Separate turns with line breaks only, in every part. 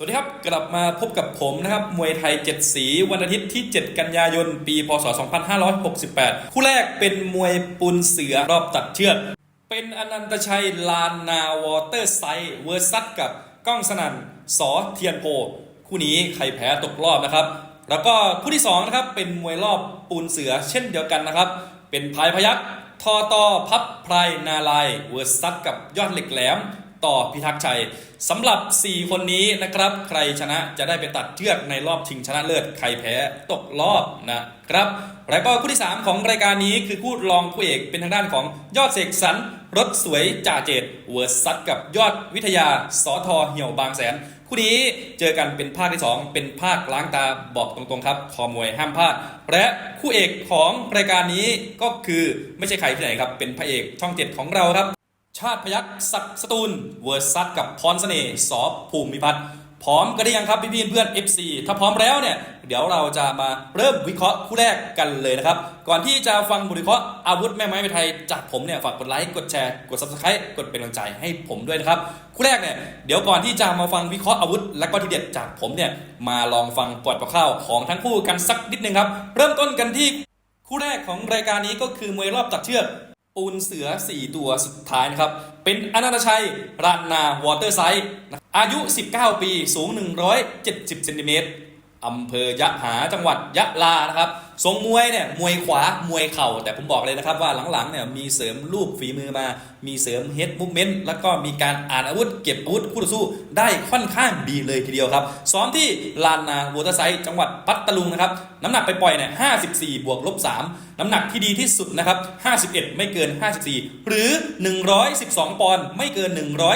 สวัสดีครับ กลับมาพบกับผมนะครับ มวยไทย 7 สีวันอาทิตย์ที่ 7 กันยายน ปี พศ 2568 คู่แรกเป็นมวยปุนเสือรอบตัดเชือก เป็นอนันตชัย ลานนาวอเตอร์ไซด์เวอร์ซัสกับก้องสนั่นสอเทียนโพ คู่นี้ใครแพ้ตกรอบนะครับ แล้วก็คู่ที่2นะครับเป็นมวยรอบปูนเสือเช่นเดียวกันนะครับ เป็นพายพยักทอตอพับไพรนาลายเวอร์ซัสกับยอดเหล็กแหลม ต่อพิทักษ์ชัยสำหรับ 4 คนนี้นะครับ ใครชนะจะได้ไปตัดเชือกในรอบชิงชนะเลิศใครแพ้ตกรอบนะครับแล้วก็คู่ที่ 3 ของรายการนี้คือคู่รองคู่เอกเป็นทางด้านของยอดเสกสรรรถสวยจ่าเจตเวอร์ซัสกับยอดวิทยาสอทอเหี่ยวบางแสนคู่นี้เจอกันเป็นภาคที่ 2 เป็นภาคล้างตาบอกตรงๆครับคอมวยห้ามพลาดและคู่เอกของรายการนี้ก็คือไม่ใช่ใครที่ไหนครับ เป็นพระเอกช่องเจ็ดของเราครับ ชาติพยัคฆ์ศักสตูลเวอร์ซัสกับพรเสน่ห์สอบภูมิพัฒน์พร้อมกันหรือยังครับพี่ๆเพื่อน FC ถ้าพร้อมแล้วเนี่ย เดี๋ยวเราจะมาเริ่มวิเคราะห์คู่แรกกันเลยนะครับ ก่อนที่จะฟังบทวิเคราะห์อาวุธแม่ไม้ไทย จากผมเนี่ยฝากกดไลค์กดแชร์กด subscribe กดเป็นกำลังใจให้ผมด้วยนะครับคู่แรกเนี่ยเดี๋ยวก่อนที่จะมาฟังวิเคราะห์อาวุธ และก็ทีเด็ดจากผมเนี่ยมาลองฟังปอดคร่าวของทั้งคู่กันสักนิดนึงครับเริ่มต้นกันที่คู่แรกของรายการนี้ก็คือมวยรอบตัดเชือก ปูนเสือ 4 ตัวสุดท้ายนะครับ เป็นอนันตชัยรันนาวอเตอร์ไซด์อายุ 19 ปี สูง 170เซนติเมตร อำเภอยะหาจังหวัดยะลานะครับทรงมวยเนี่ยมวยขวามวยเข่า แต่ผมบอกเลยนะครับว่าหลังๆเนี่ยมีเสริมลูกฝีมือมา มีเสริมเฮดมูฟเมนต์แล้วก็มีการอ่านอาวุธ เก็บอาวุธคู่ต่อสู้ได้ค่อนข้างดีเลยทีเดียวครับ ซ้อมที่ลานนาวอเตอร์ไซด์จังหวัดปัตตาลุงนะครับ น้ำหนักไปปล่อยเนี่ย54 บวกลบ 3 น้ำหนักที่ดีที่สุดนะครับ 51 ไม่เกิน 54 หรือ 112 ปอนด์ไม่เกิน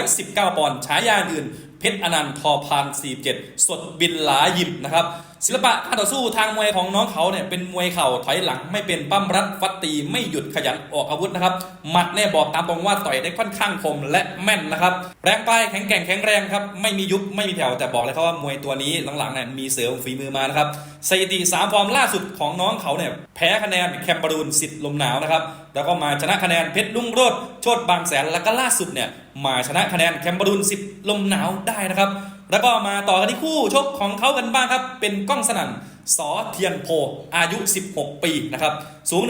119 ปอนด์ฉายาอื่น เพชรอนันต์ทอพาน47 สดบินหลายิบนะครับ ศิลปะการต่อสู้ทางมวยของน้องเขาเนี่ยเป็นมวยเข่าถอยหลังไม่เป็นปั้มรัดฟัดตีไม่หยุดขยันออกอาวุธนะครับหมัดเนี่ยบอกตามตรงว่าต่อยได้ค่อนข้างคมและแม่นนะครับแรงไปแข็งแกร่งแข็งแรงครับไม่มียุบไม่มีแผ่วแต่บอกเลยครับว่ามวยตัวนี้หลังๆเนี่ยมีเสริมฝีมือมานะครับสถิติสามฟอร์มล่าสุดของน้องเขาเนี่ยแพ้คะแนนแคมบารูนสิทธิ์ลมหนาวนะครับแล้วก็มาชนะคะแนนเพชรลุ่งโรดโชดบางแสนแล้วก็ล่าสุดเนี่ยมาชนะคะแนนแคมบารูนสิทธิ์ลมหนาวได้นะครับ แล้วก็มาต่อกันที่คู่ชกของเขากันบ้างครับ เป็นก้องสนั่นสอเทียนโพอายุ 16 ปีนะครับสูง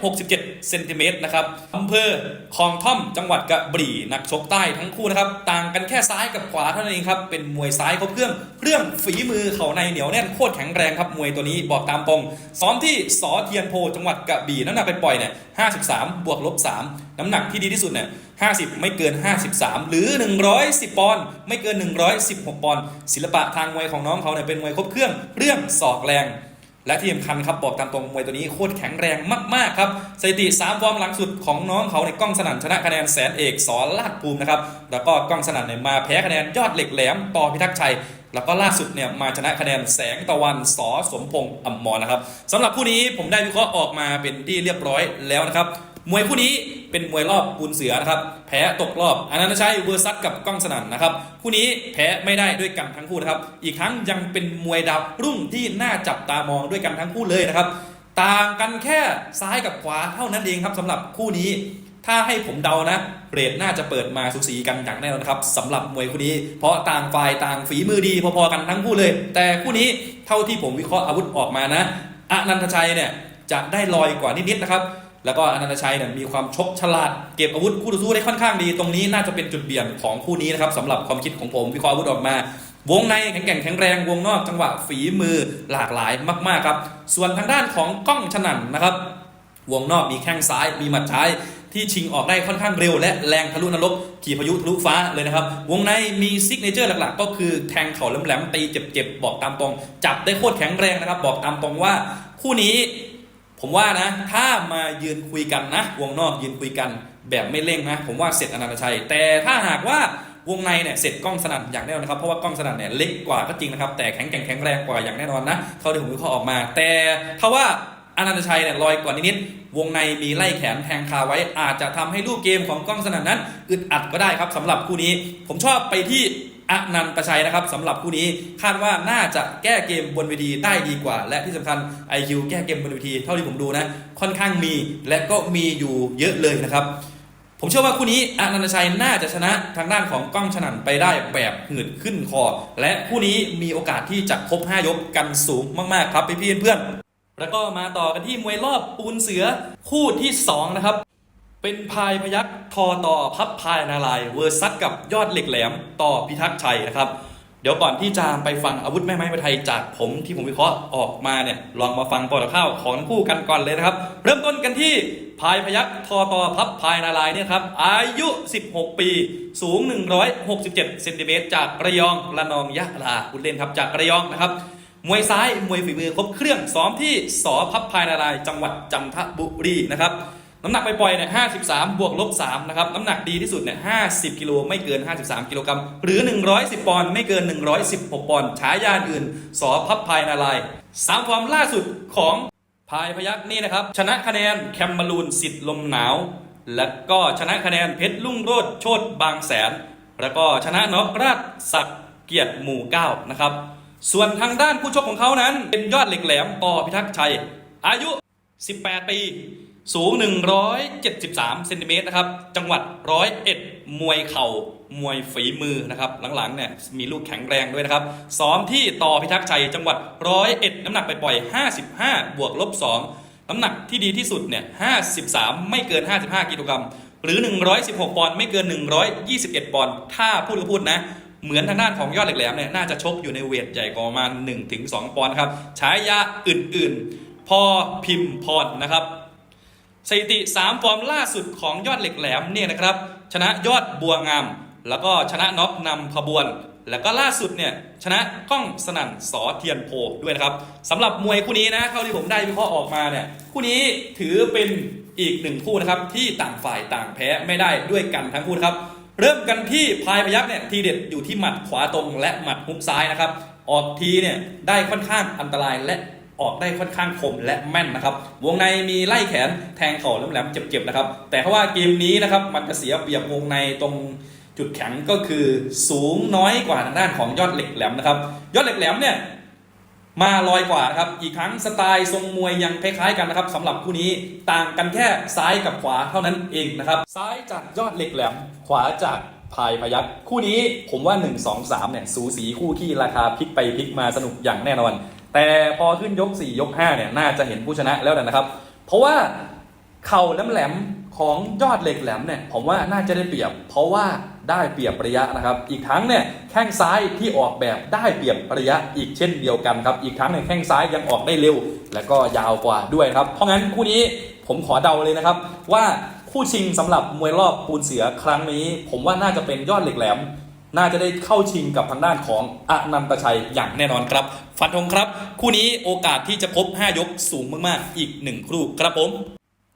167 เซนติเมตรนะครับอำเภอคลองท่อมจังหวัดกระบี่นักชกใต้ทั้งคู่นะครับต่างกันแค่ซ้ายกับขวาเท่านั้นเองครับเป็นมวยซ้ายเขาเครื่องเครื่องฝีมือเขาในเหนียวแน่นโคตรแข็งแรงครับมวยตัวนี้บอกตามตรงซ้อมที่สอเทียนโพจังหวัดกระบี่น้ำหนักไปปล่อยเนี่ย53 บวกลบ 3 น้ำหนักที่ดีที่สุดเนี่ย50 ไม่เกิน 53 หรือ 110 ปอนด์ไม่เกิน 116 ปอนด์ศิลปะทางมวยของน้องเขาเนี่ยเป็นมวยครบเครื่องเรื่องศอกแรงและที่สำคัญครับบอกตามตรงมวยตัวนี้โคตรแข็งแรงมากๆครับสถิติ3ฟอร์มหลังสุดของน้องเขาในกล้องสนั่นชนะคะแนนแสนเอกสอนลาดภูมินะครับแล้วก็กล้องสนั่นเนี่ยมาแพ้คะแนนยอดเหล็กแหลมต่อพิทักษ์ชัย แล้วก็ล่าสุดเนี่ยมาชนะคะแนนแสงตะวันสอสมพงษ์อมรนะครับสำหรับคู่นี้ผมได้วิเคราะห์ออกมาเป็นที่เรียบร้อยแล้วนะครับมวยคู่นี้ เป็นมวยรอบปูนเสือนะครับ แพ้ตกรอบอนันตชัยเวอร์ซัสกับก้องสนั่นนะครับคู่นี้แพ้ไม่ได้ด้วยกันทั้งคู่นะครับ อีกทั้งยังเป็นมวยดาวรุ่งที่น่าจับตามองด้วยกันทั้งคู่เลยนะครับ ต่างกันแค่ซ้ายกับขวาเท่านั้นเองครับสำหรับคู่นี้ ถ้าให้ผมเดานะเรทน่าจะเปิดมาสูสีกันอย่างแน่นอนครับสำหรับมวยคู่นี้ เพราะต่างฝ่ายต่างฝีมือดีพอๆกันทั้งคู่เลย แต่คู่นี้เท่าที่ผมวิเคราะห์อาวุธออกมานะอนันตชัยเนี่ยจะได้ลอยกว่านิดๆนะครับ แล้วก็อนันตชัยเนี่ยมีความชกฉลาดเก็บอาวุธคู่ต่อสู้ได้ค่อนข้างดี ตรงนี้น่าจะเป็นจุดเปลี่ยนของคู่นี้นะครับสำหรับความคิดของผมวิเคราะห์อาวุธออกมา วงในแข็งแกร่งแข็งแรงวงนอกจังหวะฝีมือหลากหลายมากๆครับ ส่วนทางด้านของก้องฉนันนะครับ วงนอกมีแข้งซ้ายมีหมัดซ้ายที่ชิงออกได้ค่อนข้างเร็วและแรงทะลุนรกขี่พายุทะลุฟ้าเลยนะครับ วงในมีซิกเนเจอร์หลักๆ ก็คือแทงเข่าแหลมๆตีเจ็บๆ บอกตามตรง จับได้โคตรแข็งแรงนะครับ บอกตามตรงว่าคู่นี้ ผมว่านะ ถ้ามายืนคุยกันนะ วงนอกยืนคุยกันแบบไม่เร่งนะ ผมว่าเสร็จอนันตชัย แต่ถ้าหากว่าวงในเนี่ยเสร็จกล้องสนั่นอย่างแน่นอนนะครับ เพราะว่ากล้องสนั่นเนี่ยเล็กกว่าก็จริงนะครับ แต่แข็งแกร่งแข็งแรงกว่าอย่างแน่นอนนะเท่าที่ผมวิเคราะห์ออกมา แต่ถ้าว่าอนันตชัยเนี่ยลอยกว่านิดๆวงในมีไล่แขนแทงคาไว้อาจจะทำให้ลูกเกมของกล้องสนั่นนั้นอึดอัดก็ได้ครับสำหรับคู่นี้ ผมชอบไปที่ อนันตชัยนะครับสำหรับคู่นี้คาดว่าน่าจะแก้เกมบนเวทีได้ดีกว่า และที่สำคัญ IQ แก้เกมบนเวทีเท่าที่ผมดูนะ ค่อนข้างมีและก็มีอยู่เยอะเลยนะครับ ผมเชื่อว่าคู่นี้อนันตชัยน่าจะชนะทางด้านของก้องฉนันไปได้แบบหืดขึ้นคอ และคู่นี้มีโอกาสที่จะครบ 5 ยกกันสูงมากๆครับพี่เพื่อนแล้วก็มาต่อกันที่มวยรอบปูนเสือคู่ที่2นะครับ เป็นพายพยักทอต่อพับพายนาลายเวอร์ซัสกับยอดเหล็กแหลมต่อพิทักษ์ชัยนะครับ เดี๋ยวก่อนที่จะไปฟังอาวุธแม่ไม้มวยไทยจากผมที่ผมวิเคราะห์ออกมาเนี่ยลองมาฟังปอดข้าวของคู่กันก่อนเลยนะครับ เริ่มต้นกันที่พายพยักทอต่อพับพายนาลายเนี่ยครับอายุ 16 ปี สูง 167เซนติเมตรจากระยองระนองยะลาคุณเล่นครับจากระยองนะครับมวยซ้ายมวยฝีมือครบเครื่องซ้อมที่สอพับพายนารายจังหวัดจันทบุรีนะครับ น้ำหนักไปปล่อยเนี่ย53บวกลบ3นะครับ น้ำหนักดีที่สุดเนี่ย50กิโลไม่เกิน53กิโลกรัมหรือ110ปอนด์ไม่เกิน116ปอนด์ฉายาอื่น สอพับพายนารายสามฟอร์มล่าสุดของพายพยักนี่นะครับ ชนะคะแนนแคมมารูนสิทธิ์ลมหนาว และก็ชนะคะแนนเพชรลุ่งโรดโชดบางแสน แล้วก็ชนะน็อกราชศักดิ์เกียรติหมู่เก้านะครับ ส่วนทางด้านผู้ชกของเขานั้นเป็นยอดเหล็กแหลมปอพิทักษ์ชัย อายุ 18 ปี สูง 173เซนติเมตรนะครับ จังหวัดร้อยเอ็ดมวยเข่ามวยฝีมือนะครับ หลังๆเนี่ยมีลูกแข็งแรงด้วยนะครับ ซ้อมที่ต่อพิทักษ์ชัยจังหวัดร้อยเอ็ดน้ำหนักไปปล่อย 55 บวกลบ 2 น้ำหนักที่ดีที่สุดเนี่ย53 ไม่เกิน 55 กิโลกรัม หรือ 116 ปอนด์ไม่เกิน 121 ปอนด์ ถ้าพูดก็พูดนะ เหมือนทางด้านของยอดเหล็กแหลมเนี่ยน่าจะชกอยู่ในเวทใหญ่กว่าประมาณ1-2 ปอนด์ครับ ฉายาอื่นๆ พอพิมพ์พรนะครับ สถิติ 3 ฟอร์มล่าสุดของยอดเหล็กแหลมเนี่ยนะครับ ชนะยอดบัวงาม แล้วก็ชนะน็อกนำขบวน แล้วก็ล่าสุดเนี่ยชนะก้องสนั่นสอเทียนโพด้วยนะครับสำหรับมวยคู่นี้นะเท่าที่ผมได้วิเคราะห์ออกมาเนี่ยคู่นี้ถือเป็นอีกหนึ่งคู่นะครับที่ต่างฝ่ายต่างแพ้ไม่ได้ด้วยกันทั้งคู่ครับเริ่มกันที่พายพยักเนี่ยทีเด็ดอยู่ที่หมัดขวาตรงและหมัดฮุกซ้ายนะครับออกทีเนี่ยได้ค่อนข้างอันตรายและ ออกได้ค่อนข้างคมและแม่นนะครับ วงในมีไล่แขนแทงเข่าแหลมๆเจ็บๆนะครับ แต่เพราะว่าเกมนี้นะครับมันจะเสียเปรียบวงในตรงจุดแข็งก็คือสูงน้อยกว่าทางด้านของยอดเหล็กแหลมนะครับ ยอดเหล็กแหลมเนี่ยมาลอยกว่าครับ อีกครั้งสไตล์ทรงมวยยังคล้ายๆกันนะครับสำหรับคู่นี้ต่างกันแค่ซ้ายกับขวาเท่านั้นเองนะครับ ซ้ายจากยอดเหล็กแหลม ขวาจากพายพยักคู่นี้ผมว่า 1 2 3เนี่ยสูสีคู่ขี้ราคาพลิกไปพลิกมาสนุกอย่างแน่นอน แต่พอขึ้นยก 4 ยก 5 เนี่ย น่าจะเห็นผู้ชนะแล้วนะครับ เพราะว่าเข่าแหลมๆของยอดเหล็กแหลมเนี่ยผมว่าน่าจะได้เปรียบ เพราะว่าได้เปรียบระยะนะครับ อีกทั้งเนี่ยแข้งซ้ายที่ออกแบบได้เปรียบระยะอีกเช่นเดียวกันครับอีกทั้งเนี่ยแข้งซ้ายยังออกได้เร็ว และก็ยาวกว่าด้วยครับ เพราะงั้นคู่นี้ผมขอเดาเลยนะครับ ว่าคู่ชิงสำหรับมวยรอบปูนเสือครั้งนี้ ผมว่าน่าจะเป็นยอดเหล็กแหลม น่าจะได้เข้าชิงกับทางด้านของอนันตชัยอย่างแน่นอนครับ ฟันธงครับ คู่นี้โอกาสที่จะครบ5 ยกสูงมากๆ อีก 1ครู่ครับผม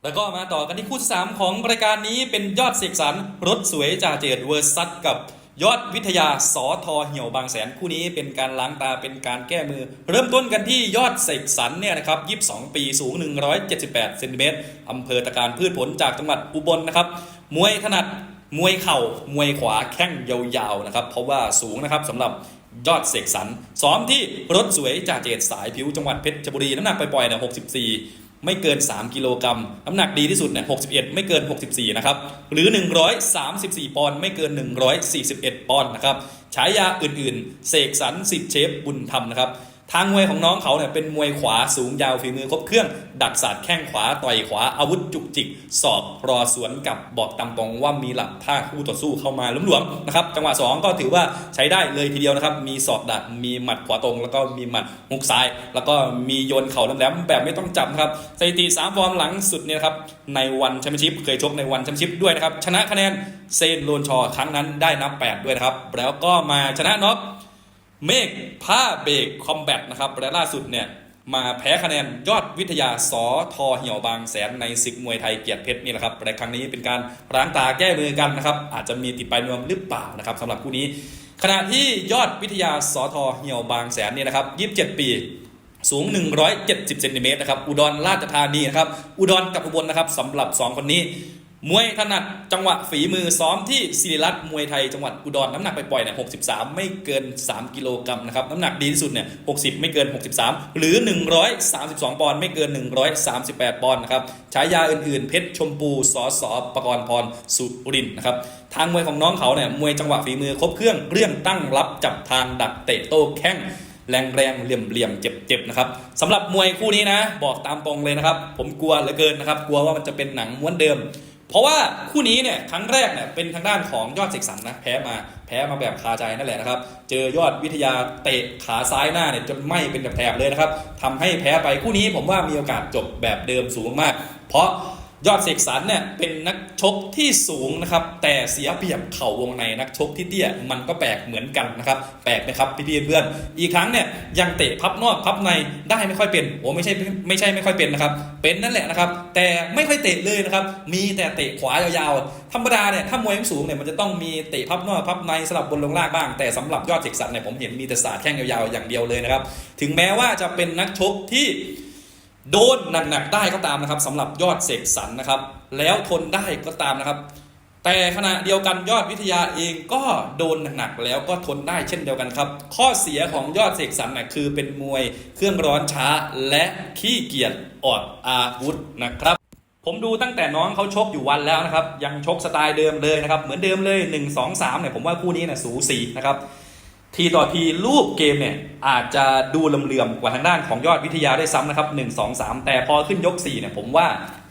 แล้วก็มาต่อกันที่คู่ที่3ของรายการนี้เป็นยอดเสกสรรรถสวยจ่าเจดเวอร์ซัสกับยอดวิทยาสอทอเหี่ยวบางแสนคู่นี้เป็นการล้างตาเป็นการแก้มือ เริ่มต้นกันที่ยอดเสกสรรเนี่ยนะครับ22 ปีสูง 178เซนติเมตรอำเภอตะการพืชผลจากจังหวัดอุบลนะครับมวยถนัด มวยเข่ามวยขวาแข้งยาวๆนะครับเพราะว่าสูงนะครับสำหรับยอดเสกสรรซ้อมที่รถสวยจ่าเจดสายผิวจังหวัดเพชรบุรีน้ำหนักปปล่อยๆเนี่ย64ไม่เกิน 3 กิโลกรัม น้ำหนักดีที่สุดเนี่ย61 ไม่เกิน 64 นะครับ หรือ 134 ปอนด์ไม่เกิน 141 ปอนด์นะครับ ฉายาอื่นๆ เสกสรรสิทธิ์เชฟบุญธรรมนะครับ ทางมวยของน้องเขาเนี่ยเป็นมวยขวาสูงยาวฝีมือครบเครื่อง ดักศาสตร์แข้งขวาต่อยขวาอาวุธจุกจิก สอบรอสวนกับบอกตามตรงว่ามีหลักท่าคู่ต่อสู้เข้ามาหลวมๆนะครับจังหวะ 2 ก็ถือว่าใช้ได้เลยทีเดียวนะครับ มีสอบดักมีหมัดขวาตรง แล้วก็มีหมัดมุกซ้าย แล้วก็มีโยนเข่าแหลมๆแบบไม่ต้องจับครับสถิติ3ฟอร์มหลังสุดเนี่ยครับในวันแชมเปี้ยนชิพเคยชกในวันแชมเปี้ยนชิพด้วยนะครับชนะคะแนนเซนโลนชอครั้งนั้นได้นับแปดด้วยนะครับแล้วก็มาชนะน็อก เมฆผ้าเบรกคอมแบทนะครับและล่าสุดเนี่ยมาแพ้คะแนนยอดวิทยาสอทอเหี่ยวบางแสนในศึกมวยไทยเกียรติเพชรนี่แหละครับและครั้งนี้เป็นการล้างตาแก้มือกันนะครับ อาจจะมีติดไปนวมหรือเปล่านะครับสำหรับคู่นี้ ขณะที่ยอดวิทยาสอทอเหี่ยวบางแสนเนี่ยนะครับ 27 ปีสูง 170 เซนติเมตรนะครับ อุดรราชธานีนะครับ อุดรกับอุบลนะครับสำหรับ 2 คนนี้ มวยถนัดจังหวะฝีมือซ้อมที่ศิริรัตน์มวยไทยจังหวัดอุดรน้ำหนักไปปล่อยเนี่ย63 ไม่เกิน 3 กิโลกรัมนะครับ น้ำหนักดีที่สุดเนี่ย60 ไม่เกิน 63 หรือ 132 ปอนด์ไม่เกิน 138 ปอนด์นะครับฉายาอื่นๆ เพชรชมพูสอสอประกรณ์พรสุรินนะครับทางมวยของน้องเขาเนี่ยมวยจังหวะฝีมือครบเครื่องเรื่องตั้งรับจับทางดักเตะโต้แข้งแรงแรงเหลี่ยมเหลี่ยมๆเจ็บเจ็บๆนะครับสำหรับมวยคู่นี้นะ บอกตามตรงเลยนะครับ ผมกลัวเหลือเกินนะครับ กลัวว่ามันจะเป็นหนังม้วนเดิม เพราะว่าคู่นี้เนี่ยครั้งแรกเนี่ยเป็นทางด้านของยอดเสกสรรนะแพ้มาแพ้มาแบบคาใจนั่นแหละนะครับ เจอยอดวิทยาเตะขาซ้ายหน้าเนี่ยจนไหม้เป็นแถบเลยนะครับทำให้แพ้ไปคู่นี้ผมว่ามีโอกาสจบแบบเดิมสูงมาก เพราะ ยอดเสกสรรเนี่ยเป็นนักชกที่สูงนะครับ แต่เสียเปรียบเข่าวงในนักชกที่เตี้ยมันก็แปลกเหมือนกันนะครับ แปลกไหมครับพี่เพื่อนอีกครั้งเนี่ยยังเตะพับนอกพับในได้ไม่ค่อยเป็นโอ้ไม่ใช่ไม่ใช่ไม่ค่อยเป็นนะครับ เป็นนั่นแหละนะครับ แต่ไม่ค่อยเตะเลยนะครับ มีแต่เตะขวายาวๆธรรมดาเนี่ยถ้ามวยสูงเนี่ยมันจะต้องมีเตะพับนอกพับในสลับบนลงล่างบ้าง แต่สำหรับยอดเสกสรรเนี่ยผมเห็นมีแต่สาดแข้งยาวๆอย่างเดียวเลยนะครับ ถึงแม้ว่าจะเป็นนักชกที่ โดนหนักๆได้ก็ตามนะครับสำหรับยอดเสกสรรนะครับ แล้วทนได้ก็ตามนะครับ แต่ขณะเดียวกันยอดวิทยาเองก็โดนหนักๆแล้วก็ทนได้เช่นเดียวกันครับ ข้อเสียของยอดเสกสรรน่ะคือเป็นมวยเครื่องร้อนช้าและขี้เกียจออดอาวุธนะครับ ผมดูตั้งแต่น้องเขาชกอยู่วันแล้วนะครับ ยังชกสไตล์เดิมเลยนะครับ เหมือนเดิมเลย 1 2 3เนี่ยผมว่าคู่นี้เนี่ยสูสีนะครับ ทีต่อทีรูปเกมเนี่ยอาจจะดูลำเลือมกว่าทางด้านของยอดวิทยาได้ซ้ำนะครับ 1 2 3 แต่พอขึ้นยก4เนี่ยผมว่า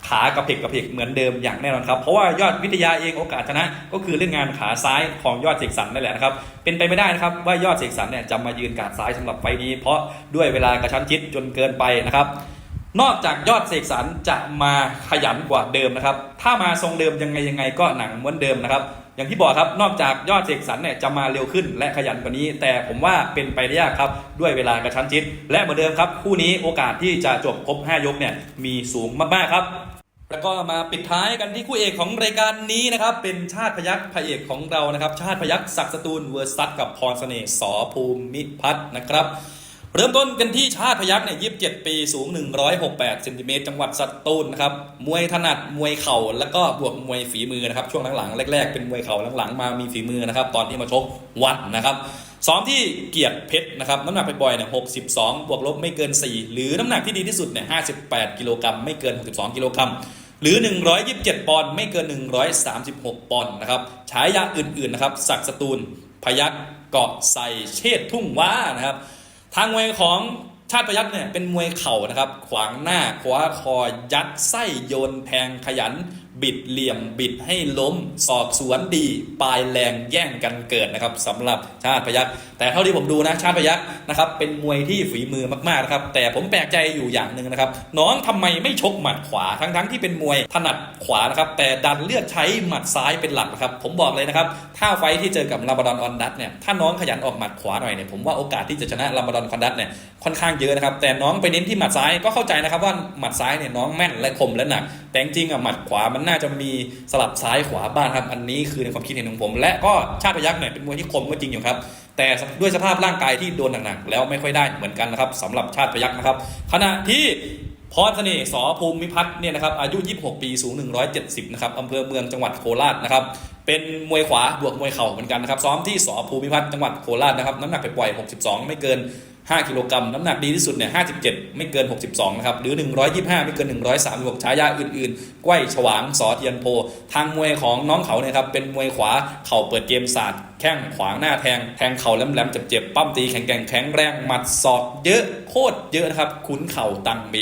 ขากระเพกกระเพกเหมือนเดิมอย่างแน่นอนครับ เพราะว่ายอดวิทยาเองโอกาสชนะ ก็คือเล่นงานขาซ้ายของยอดเสกสรรนั่นแหละนะครับ เป็นไปไม่ได้นะครับว่ายอดเสกสรรเนี่ยจะมายืนการซ้ายสำหรับไฟล์นี้ เพราะด้วยเวลากระชั้นชิดจนเกินไปนะครับนอกจากยอดเสกสรรจะมาขยันกว่าเดิมนะครับ ถ้ามาทรงเดิมยังไงยังไงก็หนังเหม้วนเดิมนะครับ อย่างที่บอกครับนอกจากยอดเสกสรรเนี่ยจะมาเร็วขึ้นและขยันกว่านี้ แต่ผมว่าเป็นไปได้ยากครับ ด้วยเวลากระชั้นชิด และเหมือนเดิมครับ คู่นี้โอกาสที่จะจบครบ 5 ยกเนี่ยมีสูงมาก ๆ ครับแล้วก็มาปิดท้ายกันที่คู่เอกของรายการนี้นะครับ เป็นชาติพยัคฆ์พระเอกของเรานะครับ ชาติพยัคฆ์ศักดิ์สตูลเวอร์ซัสกับพรเสน่ห์สอภูมิพัฒน์นะครับ เริ่มต้นกันที่ชาติพยัคฆ์เนี่ย27ปีสูง 168เซนติเมตรจังหวัดสตูลนะครับ มวยถนัดมวยเข่าแล้วก็บวกมวยฝีมือนะครับ ช่วงหลังๆแรกๆเป็นมวยเข่าหลังๆมามีฝีมือนะครับ ตอนที่มาชกวัดนะครับซ้อมที่เกียรติเพชรนะครับน้ำหนักไปบ่อยเนี่ย62บวกลบไม่เกิน 4 หรือน้ำหนักที่ดีที่สุดเนี่ย58กิโลกรัมไม่เกิน 62 กิโลกรัมหรือ 127 ปอนด์ไม่เกิน 136 ปอนด์นะครับฉายาอื่นๆนะครับศักสตูลพยักเกาะใส่เชษทุ่งว้านะครับ ทางมวยของชาติพยัดเนี่ยเป็นมวยเข่านะครับ ขวางหน้าคว้าคอยัดไส้โยนแทงขยัน บิดเหลี่ยมบิดให้ล้ม สอบสวนดี ปลายแรงแย่งกันเกิดนะครับสำหรับชาติพยักแต่เท่าที่ผมดูนะชาติพยักนะครับเป็นมวยที่ฝีมือมากๆนะครับแต่ผมแปลกใจอยู่อย่างหนึ่งนะครับ น้องทำไมไม่ชกหมัดขวาทั้งๆที่เป็นมวยถนัดขวานะครับแต่ดันเลือกใช้หมัดซ้ายเป็นหลักนะครับผมบอกเลยนะครับถ้าไฟที่เจอกับลาบาดอนออนดัตเนี่ยถ้าน้องขยันออกหมัดขวาหน่อยเนี่ยผมว่าโอกาสที่จะชนะลาบาดอนคอนดัตเนี่ยค่อนข้างเยอะนะครับแต่น้องไปเน้นที่หมัดซ้ายก็เข้าใจนะครับว่าหมัดซ้ายเนี่ยน้องแม่นและคมและหนักแต่จริงอะหมัดขวามันน่าจะมีสลับซ้ายขวาบ้างครับ อันนี้คือในความคิดเห็นของผม และก็ชาติพยักษ์เนี่ยเป็นมวยที่คมก็จริงอยู่ครับ แต่ด้วยสภาพร่างกายที่โดนหนักๆแล้วไม่ค่อยได้เหมือนกันนะครับสำหรับชาติพยักษ์นะครับ ขณะที่พรเสน่ห์สอภูมิพัฒน์เนี่ยนะครับอายุ 26 ปีสูง 170 นะครับอำเภอเมืองจังหวัดโคราชนะครับเป็นมวยขวาบวกมวยเข่าเหมือนกันนะครับซ้อมที่สอภูมิพัฒน์จังหวัดโคราชนะครับน้ำหนักไปปล่อย 62 ไม่เกิน 5กิโลกรัมน้ำหนักดีที่สุดเนี่ย57 ไม่เกิน 62 นะครับ หรือ 125 ไม่เกิน 136ฉายาอื่นๆก้อยฉวางสอเทียนโพ ทางมวยของน้องเขาเนี่ยครับเป็นมวยขวาเข่าเปิดเกมศาสตร์แข้งขวางหน้าแทง แทงเข่าแหลมๆเจ็บๆปั้มตีแข็งแกร่งแข็งแรงหมัดศอกเยอะโคตรเยอะนะครับขุนเข่าตังเบ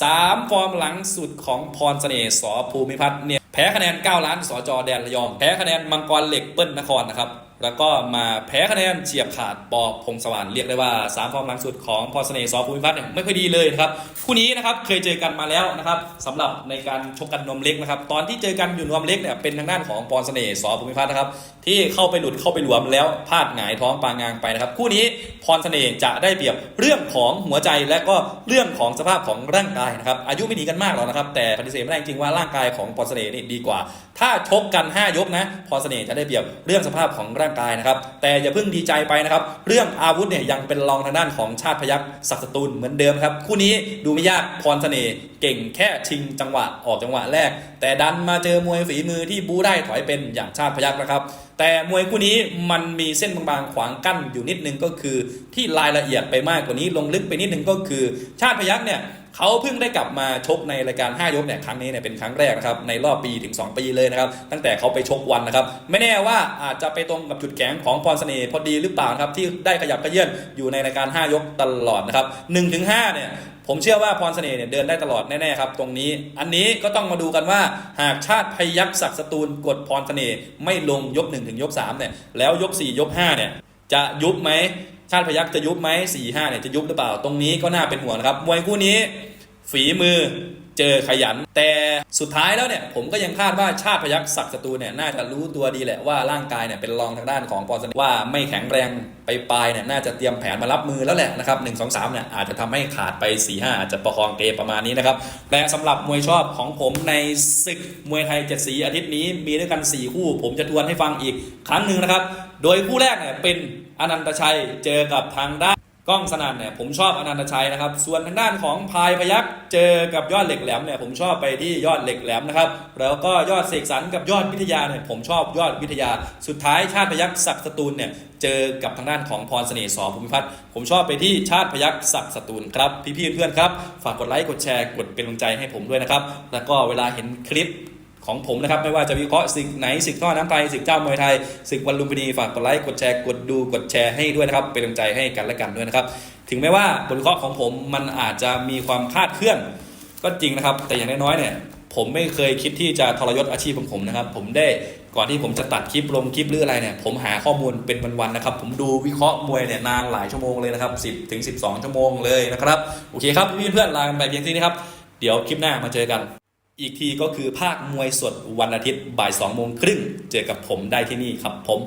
สามฟอร์มหลังสุดของพรเสน่ห์สอภูมิพัฒน์เนี่ยแพ้คะแนน 9 ล้านสอจอแดนระยอง แพ้คะแนนมังกรเหล็กเปิ้ลนครนะครับ แล้วก็มาแพ้คะแนนเฉียบขาดปอพงสวรรค์เรียกได้ว่า3ฟอร์มหลังสุดของพรเสน่ห์สอภูมิพัฒน์เนี่ยไม่ค่อยดีเลยนะครับคู่นี้นะครับเคยเจอกันมาแล้วนะครับสำหรับในการชกกันนวมเล็กนะครับตอนที่เจอกันอยู่นวมเล็กเนี่ยเป็นทางด้านของพรเสน่ห์สอภูมิพัฒน์นะครับที่เข้าไปหลุดเข้าไปหลวมแล้วพลาดหงายท้องปางงางไปนะครับคู่นี้พรเสน่ห์จะได้เปรียบเรื่องของหัวใจและก็เรื่องของสภาพของร่างกายนะครับอายุไม่หนีกันมากหรอกนะครับแต่ปฏิเสธไม่ได้จริงว่าร่างกายของพรเสน่ห์นี่ดีกว่า ถ้าชกกัน 5 ยกนะพรเสน่ห์จะได้เปรียบเรื่องสภาพของร่างกายนะครับ แต่อย่าเพิ่งดีใจไปนะครับ เรื่องอาวุธเนี่ยยังเป็นรองทางด้านของชาติพยักศักดิ์สตูลเหมือนเดิมครับ คู่นี้ดูไม่ยากพรเสน่ห์เก่งแค่ชิงจังหวะออกจังหวะแรก แต่ดันมาเจอมวยฝีมือที่บูได้ถอยเป็นอย่างชาติพยักนะครับแต่มวยคู่นี้มันมีเส้นบางๆขวางกั้นอยู่นิดนึงก็คือ ที่รายละเอียดไปมากกว่านี้ลงลึกไปนิดนึงก็คือ ชาติพยักเนี่ย เขาเพิ่งได้กลับมาชกในรายการ5ยกเนี่ยครั้งนี้เนี่ยเป็นครั้งแรกนะครับในรอบปีถึง 2 ปีเลยนะครับตั้งแต่เขาไปชกวันนะครับไม่แน่ว่าอาจจะไปตรงกับจุดแข็งของพรเสน่ห์พอดีหรือเปล่าครับที่ได้ขยับขยื่นอยู่ในรายการ 5 ยกตลอดนะครับ1ถึง5เนี่ยผมเชื่อว่าพรเสน่ห์เนี่ยเดินได้ตลอดแน่ๆครับตรงนี้ อันนี้ก็ต้องมาดูกันว่าหากชาติพยักศักดิ์สตูลกดพรเสน่ห์ไม่ลงยก1ถึงยก3เนี่ยแล้วยก 4 ยก5เนี่ยจะยุบไหม ชาติพยักจะยุบไหม4 5เนี่ยจะยุบหรือเปล่า ตรงนี้ก็น่าเป็นห่วงนะครับ มวยคู่นี้ ฝีมือเจอขยัน แต่สุดท้ายแล้วเนี่ยผมก็ยังคาดว่าชาติพยักศักดิ์สตูเนี่ยน่าจะรู้ตัวดีแหละว่าร่างกายเนี่ยเป็นรองทางด้านของปอนด์ว่าไม่แข็งแรงไปปลายเนี่ยน่าจะเตรียมแผนมารับมือแล้วแหละนะครับหนึ่งสองสามเนี่ยอาจจะทำให้ขาดไป4ี่ห้าอาจจะประคองเกมประมาณนี้นะครับและสำหรับมวยชอบของผมในศึกมวยไทยเจ็ดสีอาทิตย์นี้มีด้วยกัน 4 คู่ ผมจะทวนให้ฟังอีกครั้งหนึ่งนะครับ โดยคู่แรกเนี่ยเป็น อนันตชัยเจอกับทางด้านกล้องสนั่นเนี่ยผมชอบอนันตชัยนะครับ ส่วนทางด้านของพายพยักเจอกับยอดเหล็กแหลมเนี่ยผมชอบไปที่ยอดเหล็กแหลมนะครับแล้วก็ยอดเสกสรรกับยอดวิทยาเนี่ยผมชอบยอดวิทยา สุดท้ายชาติพยักศักดิ์สตูลเนี่ยเจอกับทางด้านของพรเสน่ห์สอภูมิพัฒน์ผมชอบไปที่ชาติพยักศักดิ์สตูลครับพี่ๆเพื่อนๆครับฝากกดไลค์กดแชร์กดเป็นกำลังใจให้ผมด้วยนะครับแล้วก็เวลาเห็นคลิป ของผมนะครับ ไม่ว่าจะวิเคราะห์ศึกไหนศึกท่อน้ำไทยศึกเจ้ามวยไทยศึกวันลุมพินีฝากกดไลค์กดแชร์กดดูกดแชร์ให้ด้วยนะครับ เป็นกำลังใจให้กันและกันด้วยนะครับ ถึงแม้ว่าบทวิเคราะห์ของผมมันอาจจะมีความคาดเคลื่อน ก็จริงนะครับ แต่อย่างน้อยๆเนี่ยผมไม่เคยคิดที่จะทรยศอาชีพของผมนะครับ ผมได้ก่อนที่ผมจะตัดคลิปลงคลิปหรืออะไรเนี่ยผมหาข้อมูลเป็นวันๆนะครับ ผมดูวิเคราะห์มวยเนี่ยนานหลายชั่วโมงเลยนะครับ 10ถึง12 ชั่วโมงเลยนะครับ โอเคครับพี่เพื่อนๆลากันไปเพียงเท่านี้ครับ เดี๋ยวคลิปหน้ามาเจอกัน อีกทีก็คือภาคมวยสดวันอาทิตย์บ่ายสองโมงครึ่งเจอกับผมได้ที่นี่ครับผม